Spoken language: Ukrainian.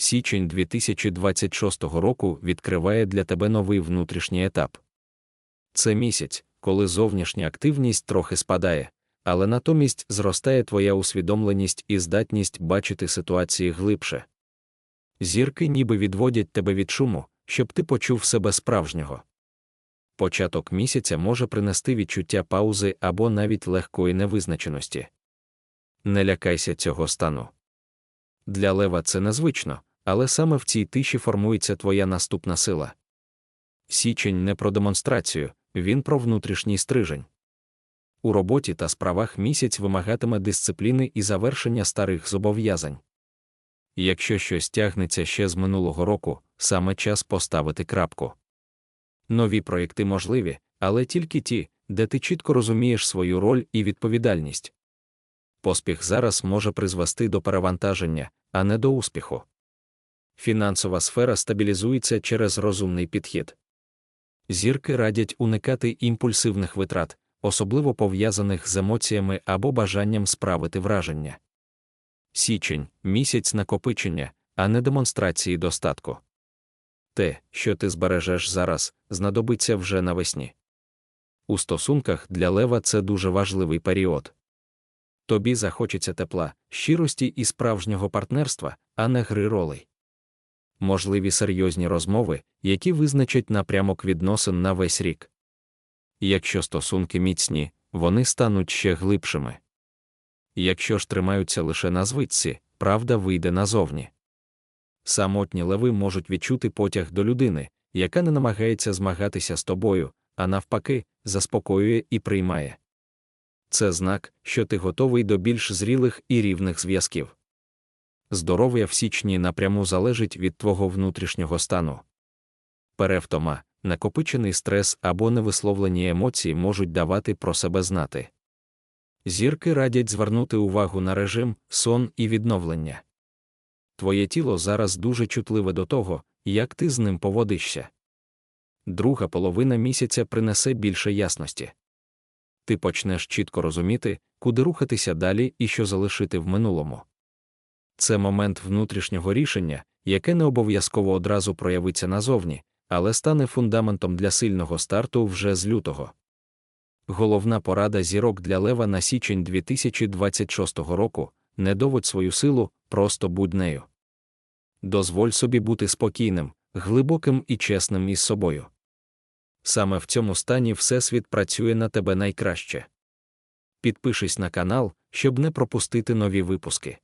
Січень 2026 року відкриває для тебе новий внутрішній етап. Це місяць, коли зовнішня активність трохи спадає, але натомість зростає твоя усвідомленість і здатність бачити ситуації глибше. Зірки ніби відводять тебе від шуму, щоб ти почув себе справжнього. Початок місяця може принести відчуття паузи або навіть легкої невизначеності. Не лякайся цього стану. Для лева це незвично, але саме в цій тиші формується твоя наступна сила. Січень не про демонстрацію, він про внутрішній стрижень. У роботі та справах місяць вимагатиме дисципліни і завершення старих зобов'язань. Якщо щось тягнеться ще з минулого року, саме час поставити крапку. Нові проєкти можливі, але тільки ті, де ти чітко розумієш свою роль і відповідальність. Поспіх зараз може призвести до перевантаження, а не до успіху. Фінансова сфера стабілізується через розумний підхід. Зірки радять уникати імпульсивних витрат, особливо пов'язаних з емоціями або бажанням справити враження. Січень місяць накопичення, а не демонстрації достатку. Те, що ти збережеш зараз, знадобиться вже навесні. У стосунках для лева це дуже важливий період. Тобі захочеться тепла, щирості і справжнього партнерства, а не гри ролей. Можливі серйозні розмови, які визначать напрямок відносин на весь рік. Якщо стосунки міцні, вони стануть ще глибшими. Якщо ж тримаються лише на звичці, правда вийде назовні. Самотні леви можуть відчути потяг до людини, яка не намагається змагатися з тобою, а навпаки, заспокоює і приймає. Це знак, що ти готовий до більш зрілих і рівних зв'язків. Здоров'я в січні напряму залежить від твого внутрішнього стану. Перевтома, накопичений стрес або невисловлені емоції можуть давати про себе знати. Зірки радять звернути увагу на режим, сон і відновлення. Твоє тіло зараз дуже чутливе до того, як ти з ним поводишся. Друга половина місяця принесе більше ясності. Ти почнеш чітко розуміти, куди рухатися далі і що залишити в минулому. Це момент внутрішнього рішення, яке не обов'язково одразу проявиться назовні, але стане фундаментом для сильного старту вже з лютого. Головна порада зірок для лева на січень 2026 року не доводь свою силу, просто будь нею. Дозволь собі бути спокійним, глибоким і чесним із собою. Саме в цьому стані Всесвіт працює на тебе найкраще. Підпишись на канал, щоб не пропустити нові випуски.